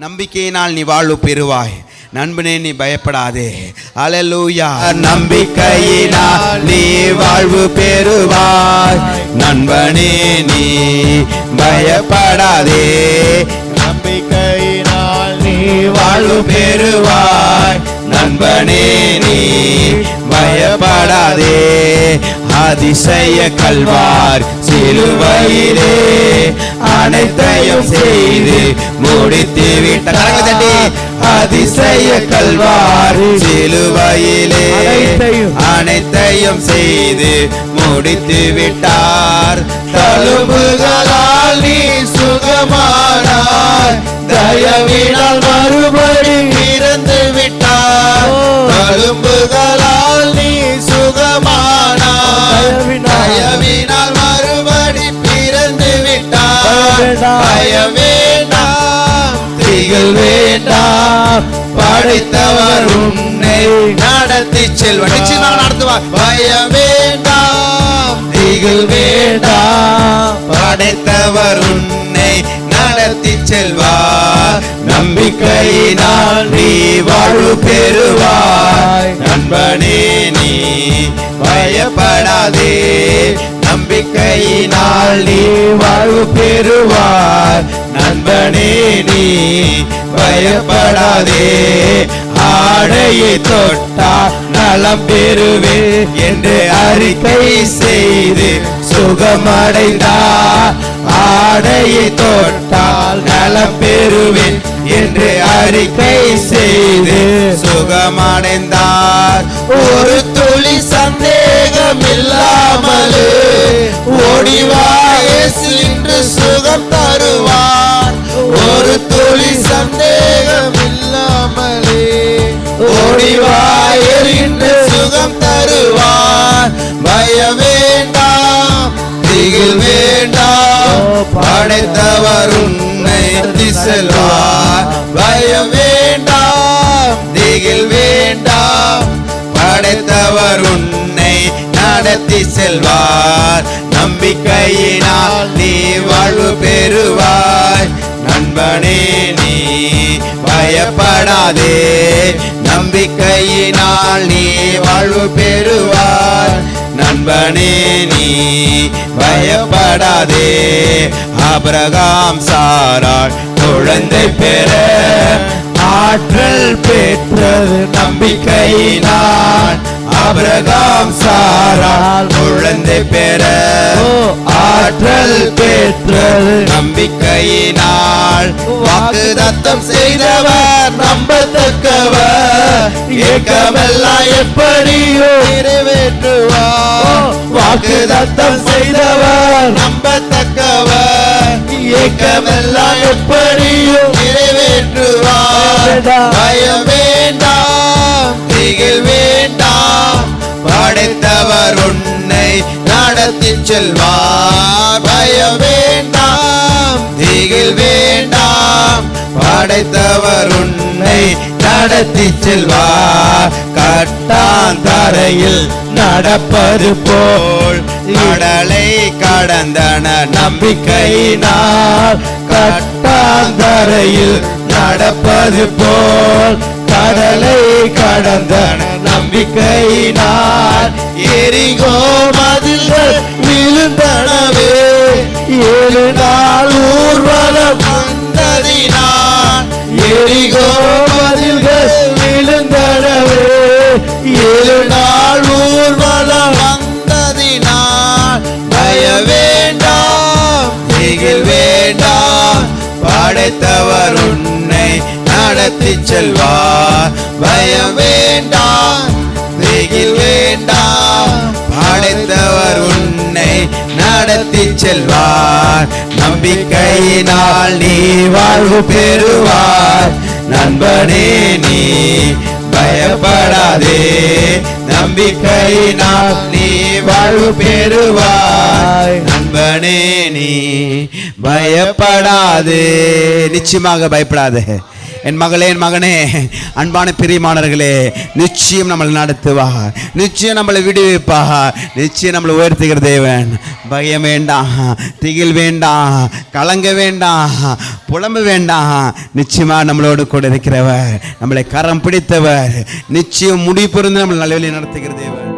நம்பிக்கையினால் நீ வாழ்வு பெறுவாய். நண்பனே நீ பயப்படாதே. அலலூயா நம்பிக்கையினால் நீ வாழ்வு பெறுவாய். நண்பனே நீ பயப்படாதே. நம்பிக்கையினால் நீ வாழ்வு பெறுவாய். நண்பனே நீ பயப்படாதே. அதிசய கல்வார் சிலுவையிலே அனைத்தையும் செய்து முடித்து விட்ட கரங்களை தட்டி அதிசய கல்வார் சிலுவையிலே அனைத்தையும். செய்து முடித்து விட்டார் தழும்புகளால் நீ சுகமானாய். தயவினால் மறுபடி வேண்டாம் படைத்தவர் உன்னை நடத்தி செல்வார் நிச்சயமாக நடத்துவார் பய வேண்டாம் திகில் வேண்டாம். படைத்தவர் உன்னை நடத்தி செல்வார். நம்பிக்கையினால் நீ வாழ்வு பெறுவாய். நண்பனே நீ பயப்படாதே. நம்பிக்கையினால் நீ வாழ்வு பெறுவார் நண்பனே நீ பயப்படாதே. ஆடையை தொட்டா நலம் பெறுவே என்று அறிக்கை செய்து சுகமடைந்தார் ஆடையை தொட்டால் நலம் பெறுவேன் என்று அறிக்கை செய்து சுகமடைந்தார். ஒரு துளி சந்தேகம் இல்லாமல் ஓடிவாயசு இன்று சுகம் தருவார். ஒரு துளி சந்தேகம் இல்லாமலே ஓடிவாயர் இன்று சுகம் தருவார். பய வேண்டாம் திகில் வேண்டாம். படைத்தவர் உன்னை திசல்வார் செல்வார் பயம் வேண்டாம் திகில் வேண்டாம். படைத்தவர் உன்னை நடத்தி செல்வார். நம்பிக்கையினால் நீ வாழ்வு பெறுவாய். நண்பனே நீ பயப்படாதே. நம்பிக்கையினால் நீ வாழ்வு பெறுவார். நண்பனே நீ பயப்படாதே. ஆபிரகாம் சாரால் குழந்தை பெற ஆற்றல் பெற்றது நம்பிக்கையினால். ஆபிரகாம் சாரால் குழந்தை பெற. பெற்றது நம்பிக்கையினால் வாக்கு தத்தம் செய்தவர் நம்பத்தக்கவர். ஏக்கமெல்லாம் எப்படியோ நிறைவேற்றுவார். வாக்கு தத்தம் செய்தவர் நம்பத்தக்கவர். ஏக்கமெல்லாம் எப்படியோ நிறைவேற்றுவார். பயம் வேண்டாம் திகில் வேண்டாம். படைத்தவர் உன்னை நடத்தி செல்வார். பயம் படைத்தவர் உன்னை நடத்தி செல்வார். கட்டான் தரையில் நடப்பது போல் கடலை கடந்தன நம்பிக்கையினால். கட்டான் தரையில் நடப்பது போல் கடலை கடந்தன நம்பிக்கையினால். எரிகோ மதில்கள் விழுந்தனவே. ஏழு எரிகோ மதில்கள் விழுந்தனவே ஏழு நாள் ஊர்வலம் வந்ததினால் பய வேண்டாம் திகில் வேண்டாம். படைத்தவர் உன்னை நடத்தி செல்வார். பயம் வேண்டாம் திகில் வேண்டாம். படைத்தவர் உன்னை நடத்தி செல்வார். நம்பிக்கையினால் நீ வாழ்வு பெறுவார் நண்பனே நீ பயப்படாதே. நம்பிக்கையினால் நீ வாழ்வு பெறுவாய். நண்பனே நீ பயப்படாதே. நிச்சயமாக பயப்படாதே. என் மகளே என் மகனே அன்பான பிரியமானவர்களே நிச்சயம் நம்மளை நடத்துவா. நிச்சயம் நம்மளை விடுவிப்பா. நிச்சயம் நம்மளை உயர்த்துகிற தேவன். பயம் வேண்டாம் திகில் வேண்டாம் கலங்க வேண்டாம் புலம்பு வேண்டாம் நிச்சயமாக நம்மளோடு கூட இருக்கிறவர் நம்மளை கரம் பிடித்தவர். நிச்சயம் முடிப்பிருந்து நம்மளை நல்ல வழி நடத்துகிற தேவன்.